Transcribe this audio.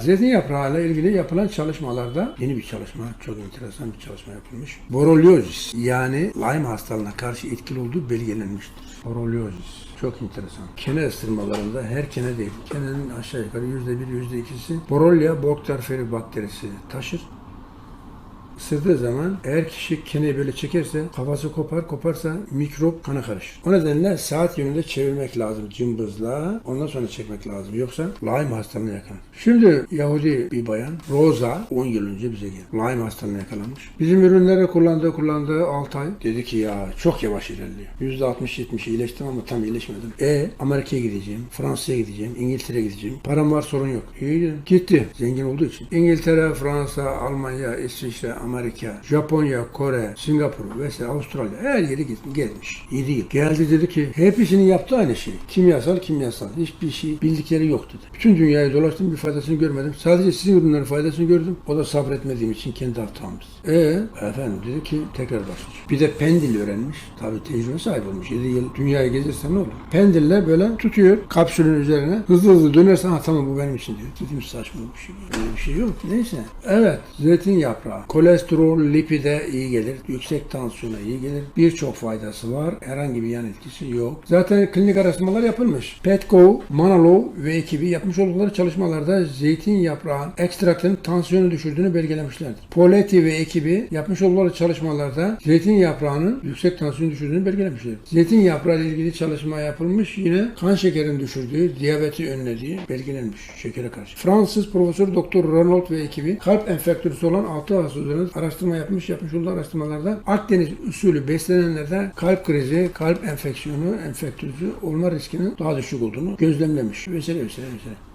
Zeytin yaprağı ile ilgili yapılan çalışmalarda yeni bir çalışma, çok enteresan bir çalışma yapılmış. Borreliozis yani Lyme hastalığına karşı etkili olduğu belgelenmiştir. Borreliozis. Çok enteresan. Kene ısırmalarında her kene değil, kenenin aşağı yukarı yüzde bir, yüzde ikisi Borrelia burgdorferi bakterisi taşır. Isırdığı zaman eğer kişi keneyi böyle çekerse kafası kopar koparsa mikrop kana karışır. O nedenle saat yönünde çevirmek lazım cımbızla ondan sonra çekmek lazım. Yoksa Lyme hastalığına yakalanır. Şimdi Yahudi bir bayan Rosa 10 yıl önce bize geldi. Lyme hastalığına yakalanmış. Bizim ürünleri kullandığı kullandığı 6 ay dedi ki ya çok yavaş ilerliyor. %60-70 iyileştim ama tam iyileşmedim. E Amerika'ya gideceğim, Fransa'ya gideceğim, İngiltere'ye gideceğim. Param var sorun yok. İyi dedim. Gitti. Zengin olduğu için. İngiltere, Fransa, Almanya, İsviçre, Amerika, Japonya, Kore, Singapur vesaire Avustralya her yere gitmiş, gelmiş. 7 yıl. Geldi dedi ki hepsinin yaptığı aynı şey. Kimyasal, kimyasal. Hiçbir şey bildikleri yok dedi. Bütün dünyayı dolaştım bir faydasını görmedim. Sadece sizin ürünlerin faydasını gördüm. O da sabretmediğim için kendi hatamız. E efendim dedi ki tekrar başlayacağım. Bir de pendil öğrenmiş. Tabii tecrübe sahibi olmuş. 7 yıl dünyayı gezirsen ne olur? Pendille böyle tutuyor kapsülün üzerine. Hızlı hızlı dönersen ha tamam bu benim için diyor. Dedim saçma bir şey. Öyle bir şey yok. Neyse. Evet. Zeytin yaprağı. Kolesterol, lipide iyi gelir. Yüksek tansiyona iyi gelir. Birçok faydası var. Herhangi bir yan etkisi yok. Zaten klinik araştırmalar yapılmış. Petco, Manalo ve ekibi yapmış oldukları çalışmalarda zeytin yaprağın ekstraktının tansiyonu düşürdüğünü belgelemişlerdir. Poletti ve ekibi yapmış oldukları çalışmalarda zeytin yaprağının yüksek tansiyonu düşürdüğünü belgelemişlerdir. Zeytin yaprağı ile ilgili çalışma yapılmış. Yine kan şekerini düşürdüğü, diyabeti önlediği belgelenmiş şekere karşı. Fransız Profesör Doktor Renault ve ekibi kalp enfektörüsü olan 6 hasta üzerine araştırma yapmış. Yapmış olduğu araştırmalarda Akdeniz usulü beslenenlerde kalp krizi, kalp enfeksiyonu, enfektözü olma riskinin daha düşük olduğunu gözlemlemiş. Vesaire vesaire vesaire.